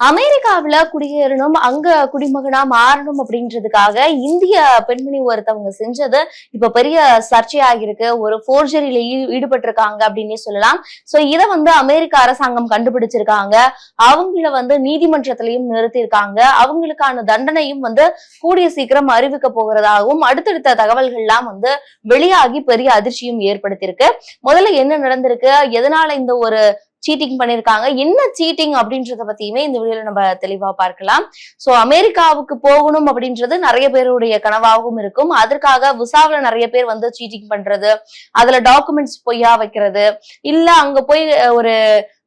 அமெரிக்காவுல குடியேறணும் அங்க குடிமகனா மாறணும் அப்படின்றதுக்காக இந்திய பெண்மணி ஒருத்தவங்க செஞ்சது இப்ப பெரிய சர்ச்சையாகிருக்கு ஒரு போர்ஜரியில ஈடுபட்டிருக்காங்க அப்படின்னே சொல்லலாம். சோ இத வந்து அமெரிக்க அரசாங்கம் கண்டுபிடிச்சிருக்காங்க. அவங்கள வந்து நீதிமன்றத்திலையும் நிறுத்தியிருக்காங்க. அவங்களுக்கான தண்டனையும் வந்து கூடிய சீக்கிரம் அறிவிக்க போகிறதாகவும் அடுத்தடுத்த தகவல்கள்லாம் வந்து வெளியாகி பெரிய அதிர்ச்சியும் ஏற்படுத்தியிருக்கு. முதல்ல என்ன நடந்திருக்கு? எதனால இந்த ஒரு சீட்டிங் பண்ணிருக்காங்க. என்ன சீட்டிங் அப்படின்றத பத்தியுமே இந்த வீடியோல நம்ம தெளிவா பார்க்கலாம். சோ அமெரிக்காவுக்கு போகணும் அப்படின்றது நிறைய பேருடைய கனவாகவும் இருக்கும். அதற்காக விசாவில நிறைய பேர் வந்து சீட்டிங் பண்றது அதுல டாக்குமெண்ட்ஸ் பொய்யா வைக்கிறது இல்ல அங்க போய் ஒரு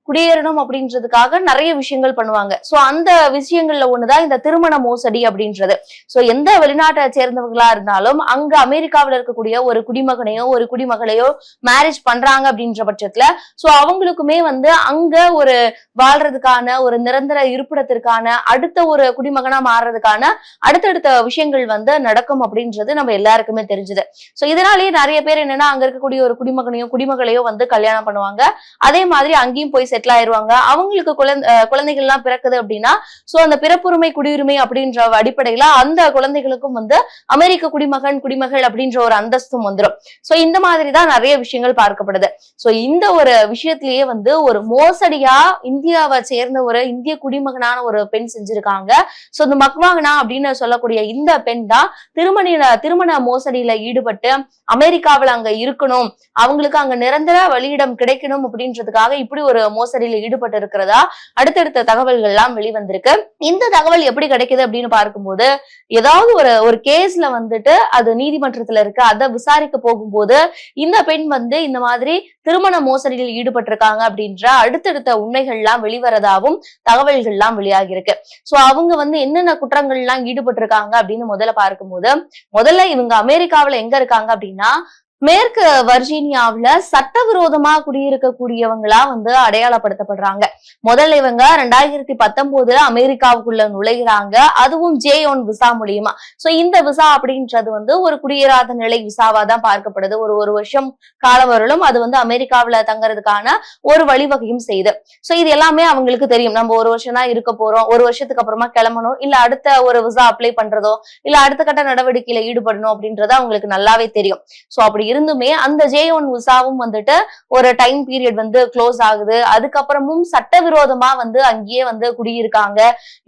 குடியேறணும் அப்படின்றதுக்காக நிறைய விஷயங்கள் பண்ணுவாங்க. சோ அந்த விஷயங்கள்ல ஒண்ணுதான் இந்த திருமண மோசடி அப்படின்றது. சோ எந்த வெளிநாட்டை சேர்ந்தவங்களா இருந்தாலும் அங்க அமெரிக்காவில இருக்கக்கூடிய ஒரு குடிமகனையோ ஒரு குடிமகளையோ மேரேஜ் பண்றாங்க அப்படின்ற பட்சத்துல சோ அவங்களுக்குமே வந்து அங்க ஒரு வாழ்றதுக்கான ஒரு நிரந்தர இருப்பிடத்திற்கான அடுத்த ஒரு குடிமகனா மாறுறதுக்கான அடுத்தடுத்த விஷயங்கள் வந்து நடக்கும் அப்படின்றது நம்ம எல்லாருக்குமே தெரிஞ்சது. சோ இதனாலேயே நிறைய பேர் என்னன்னா அங்க இருக்கக்கூடிய ஒரு குடிமகனையோ குடிமகளையோ வந்து கல்யாணம் பண்ணுவாங்க. அதே மாதிரி அங்கேயும் போய் செட்டில் ஆயிருவாங்க. அவங்களுக்கு குழந்தை அஹ் குழந்தைகள் எல்லாம் பிறக்குது அப்படின்னா சோ அந்த பிறப்புரிமை குடியுரிமை அப்படின்ற அடிப்படையில அந்த குழந்தைகளுக்கும் வந்து அமெரிக்க குடிமகன் குடிமகள் அப்படின்ற ஒரு அந்தஸ்தும் வந்துடும் சோ இந்த மாதிரி தான் நிறைய விஷயங்கள் பார்க்கப்படுது. சோ இந்த ஒரு விஷயத்திலேயே வந்து ஒரு மோசடியா இந்தியாவை சேர்ந்த ஒரு இந்திய குடிமகனான ஒரு பெண் செஞ்சிருக்காங்க. சோ இந்த மக்வாகனா அப்படின்னு சொல்லக்கூடிய இந்த பெண் தான் திருமண திருமண மோசடியில ஈடுபட்டு அமெரிக்காவில் அங்க இருக்கணும். அவங்களுக்கு அங்க நிரந்தர வழியிடம் கிடைக்கணும் அப்படின்றதுக்காக இப்படி ஒரு மோசடியில ஈடுபட்டு இருக்கிறதா? அடுத்தடுத்த தகவல்கள் எல்லாம் வெளிவந்திருக்கு. இந்த தகவல் எப்படி கிடைக்குது அப்படின்னு பார்க்கும்போது ஏதாவது ஒரு ஒரு கேஸ்ல வந்துட்டு அது நீதிமன்றத்துல இருக்கு. அதை விசாரிக்க போகும்போது இந்த பெண் வந்து இந்த மாதிரி திருமண மோசடியில் ஈடுபட்டிருக்காங்க அப்படின்ற அடுத்தடுத்த உண்மைகள்லாம் வெளிவரதாவும் தகவல்கள்லாம் வெளியாகி இருக்கு சோ அவங்க வந்து என்னென்ன குற்றங்கள்லாம் ஈடுபட்டிருக்காங்க அப்படின்னு முதல்ல பார்க்கும்போது முதல்ல இவங்க அமெரிக்காவில எங்க இருக்காங்க அப்படின்னா மேற்கு வர்ஜீனியாவுல சட்டவிரோதமா குடியிருக்கக்கூடியவங்களா வந்து அடையாளப்படுத்தப்படுறாங்க. முதல்ல இவங்க ரெண்டாயிரத்தி பத்தொன்பதுல அமெரிக்காவுக்குள்ள நுழைகிறாங்க. அதுவும் ஜே ஒன் விசா மூலியமா. சோ இந்த விசா அப்படின்றது வந்து ஒரு குடியேறாத நிலை விசாவா தான் பார்க்கப்படுது. ஒரு ஒரு வருஷம் காலவரலும் அது வந்து அமெரிக்காவுல தங்கறதுக்கான ஒரு வழிவகையும் செய்யுது. சோ இது எல்லாமே அவங்களுக்கு தெரியும். நம்ம ஒரு வருஷம் தான் இருக்க போறோம். ஒரு வருஷத்துக்கு அப்புறமா கிளம்பணும். இல்ல அடுத்த ஒரு விசா அப்ளை பண்றதோ இல்ல அடுத்த கட்ட நடவடிக்கையில ஈடுபடணும் அப்படின்றது அவங்களுக்கு நல்லாவே தெரியும். சோ அப்படி இருந்துமே அந்த ஜே ஒன் விசாவும் வந்துட்டு ஒரு டைம் பீரியட் வந்து க்ளோஸ் ஆகுது. அதுக்கப்புறமும் சட்டவிரோதமா வந்து அங்கேயே வந்து குடியிருக்காங்க.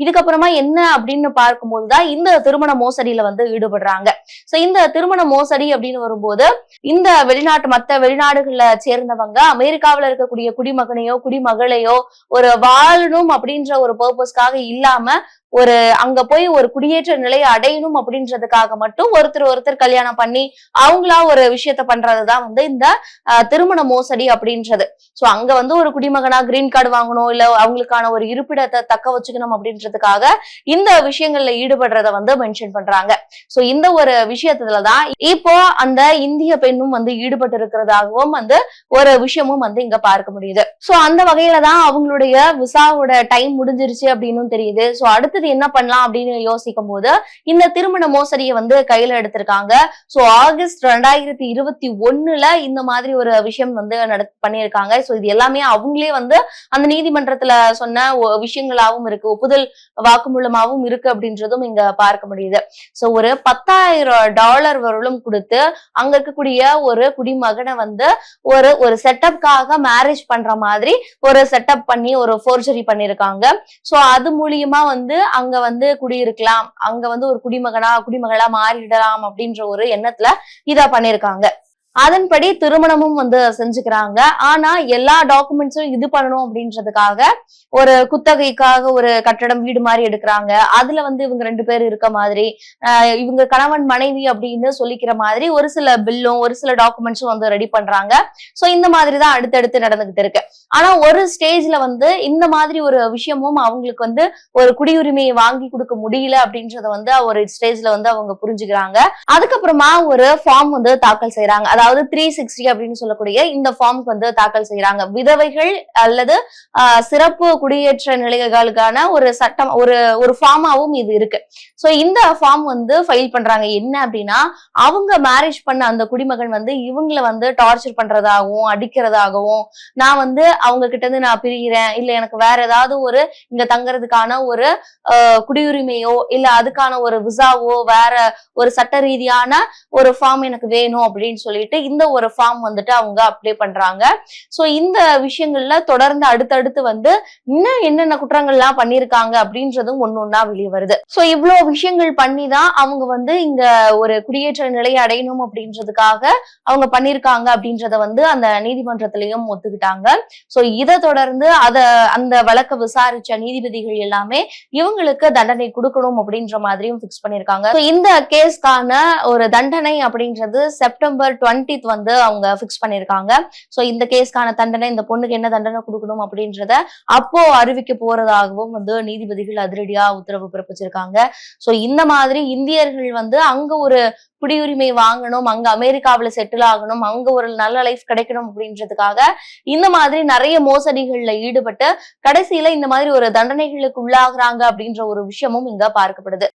இதுக்கப்புறமா என்ன அப்படின்னு பார்க்கும்போதுதான் இந்த திருமண மோசடியில வந்து ஈடுபடுறாங்க. சோ இந்த திருமண மோசடி அப்படின்னு வரும்போது இந்த வெளிநாட்டு மத்த வெளிநாடுகள்ல சேர்ந்தவங்க அமெரிக்காவுல இருக்கக்கூடிய குடிமகனையோ குடிமகளையோ ஒரு வாழணும் அப்படின்ற ஒரு பர்பஸ்க்காக இல்லாம ஒரு அங்க போய் ஒரு குடியேற்ற நிலையை அடையணும் அப்படின்றதுக்காக மட்டும் ஒருத்தர் ஒருத்தர் கல்யாணம் பண்ணி அவங்களா ஒரு விஷயத்த பண்றதுதான் வந்து இந்த திருமண மோசடி அப்படின்றது. சோ அங்க வந்து ஒரு குடிமகனா கிரீன் கார்டு வாங்கணும் இல்ல அவங்களுக்கான ஒரு இருப்பிடத்தை தக்க வச்சுக்கணும் அப்படின்றதுக்காக இந்த விஷயங்கள்ல ஈடுபடுறத வந்து மென்ஷன் பண்றாங்க. சோ இந்த ஒரு விஷயத்துலதான் இப்போ அந்த இந்திய பெண்ணும் வந்து ஈடுபட்டு இருக்கிறதாகவும் வந்து ஒரு விஷயமும் வந்து இங்க பார்க்க முடியுது. சோ அந்த வகையில தான் அவங்களுடைய விசாவோட டைம் முடிஞ்சிருச்சு அப்படின்னு தெரியுது. சோ அடுத்தது என்ன பண்ணலாம் அப்படின்னு யோசிக்கும் போது இந்த திருமண மோசடியை வந்து கையில எடுத்திருக்காங்க. சோ ஆகஸ்ட் ரெண்டாயிரத்தி இருபத்தி ஒண்ணுல இந்த மாதிரி ஒரு விஷயம் வந்து நட பண்ணியிருக்காங்க. சோ இது எல்லாமே அவங்களே வந்து அந்த நீதிமன்றத்துல சொன்ன விஷயங்களாவும் இருக்கு. ஒப்புதல் வாக்குமூலமாவும் இருக்கு அப்படின்றதும் இங்க பார்க்க முடியுது. சோ ஒரு பத்தாயிரம் டாலர் வரலும் கொடுத்து அங்க இருக்கக்கூடிய ஒரு குடிமகனை வந்து ஒரு ஒரு செட்டப்காக மேரேஜ் பண்ற மாதிரி ஒரு செட்டப் பண்ணி ஒரு ஃபோர்ஜரி பண்ணிருக்காங்க சோ அது மூலியமா வந்து அங்க வந்து குடியிருக்கலாம். அங்க வந்து ஒரு குடிமகனா குடிமகளா மாறிடலாம் அப்படின்ற ஒரு எண்ணத்துல இதா பண்ணிருக்காங்க. அதன்படி திருமணமும் வந்து செஞ்சுக்கிறாங்க. ஆனா எல்லா டாக்குமெண்ட்ஸும் இது பண்ணணும் அப்படின்றதுக்காக ஒரு குத்தகைக்காக ஒரு கட்டடம் வீடு மாதிரி எடுக்கிறாங்க. அதுல வந்து இவங்க ரெண்டு பேர் இருக்க மாதிரி இவங்க கணவன் மனைவி அப்படின்னு சொல்லிக்கிற மாதிரி ஒரு சில பில்லும் ஒரு சில டாக்குமெண்ட்ஸும் வந்து ரெடி பண்றாங்க. சோ இந்த மாதிரி தான் அடுத்தடுத்து நடந்துகிட்டு இருக்கு. ஆனா ஒரு ஸ்டேஜ்ல வந்து இந்த மாதிரி ஒரு விஷயமும் அவங்களுக்கு வந்து ஒரு குடியுரிமையை வாங்கி கொடுக்க முடியல அப்படின்றத வந்து ஒரு ஸ்டேஜ்ல வந்து அவங்க புரிஞ்சுக்கிறாங்க. அதுக்கப்புறமா ஒரு ஃபார்ம் வந்து தாக்கல் செய்யறாங்க அதாவது அதாவது த்ரீ சிக்ஸ்டி அப்படின்னு சொல்லக்கூடிய இந்த ஃபார்முக்கு வந்து தாக்கல் செய்யறாங்க விதவைகள் அல்லது சிறப்பு குடியேற்ற நிலைகளுக்கான ஒரு சட்டம் ஒரு ஒரு ஃபார்மாவும் இது இருக்கு. ஸோ இந்த ஃபார்ம் வந்து ஃபைல் பண்றாங்க. என்ன அப்படின்னா அவங்க மேரேஜ் பண்ண அந்த குடிமகன் வந்து இவங்கள வந்து டார்ச்சர் பண்றதாகவும் அடிக்கிறதாகவும் நான் வந்து அவங்க கிட்ட இருந்து நான் பிரிகிறேன் இல்லை எனக்கு வேற ஏதாவது ஒரு இங்க தங்குறதுக்கான ஒரு குடியுரிமையோ இல்ல அதுக்கான ஒரு விசாவோ வேற ஒரு சட்ட ரீதியான ஒரு ஃபார்ம் எனக்கு வேணும் அப்படின்னு சொல்லிட்டு இந்த ஒரு ஃபார்ம் வந்துட்டு அவங்க அப்ளை பண்றாங்க. சோ இந்த விஷயங்கள்ல தொடர்ந்து அடுத்தடுத்து வந்து இன்னும் என்னென்ன குற்றங்கள்லாம் பண்ணிருக்காங்க அப்படின்றதும் ஒன்னு ஒன்னா வெளியே வருது. சோ இவ்வளவு விஷயங்கள் பண்ணி தான் அவங்க வந்து இங்க ஒரு குடியேற்ற நிலையை அடையணும் அப்படின்றதுக்காக அவங்க பண்ணிருக்காங்க அப்படின்றத வந்து அந்த நீதிமன்றத்திலையும் ஒத்துக்கிட்டாங்க. சோ இதை தொடர்ந்து அத அந்த வழக்க விசாரிச்ச நீதிபதிகள் எல்லாமே இவங்களுக்கு தண்டனை கொடுக்கணும் அப்படின்ற மாதிரியும் பிக்ஸ் பண்ணிருக்காங்க இந்த கேஸ்க்கான ஒரு தண்டனை அப்படின்றது செப்டம்பர் டுவெண்ட்டி டுவெண்ட்டித் வந்து அவங்க ஃபிக்ஸ் பண்ணிருக்காங்க. சோ இந்த கேஸ்க்கான தண்டனை இந்த பொண்ணுக்கு என்ன தண்டனை கொடுக்கணும் அப்படின்றத அப்போ அறிவிக்க போறதாகவும் வந்து நீதிபதிகள் அதிரடியா உத்தரவு பிறப்பிச்சிருக்காங்க. ஸோ இந்த மாதிரி இந்தியர்கள் வந்து அங்க ஒரு குடியுரிமை வாங்கணும் அங்க அமெரிக்காவில செட்டில் ஆகணும் அங்க ஒரு நல்ல லைஃப் கிடைக்கணும் அப்படின்றதுக்காக இந்த மாதிரி நிறைய மோசடிகள்ல ஈடுபட்டு கடைசியில இந்த மாதிரி ஒரு தண்டனைகளுக்கு உள்ளாகிறாங்க அப்படின்ற ஒரு விஷயமும் இங்க பார்க்கப்படுது.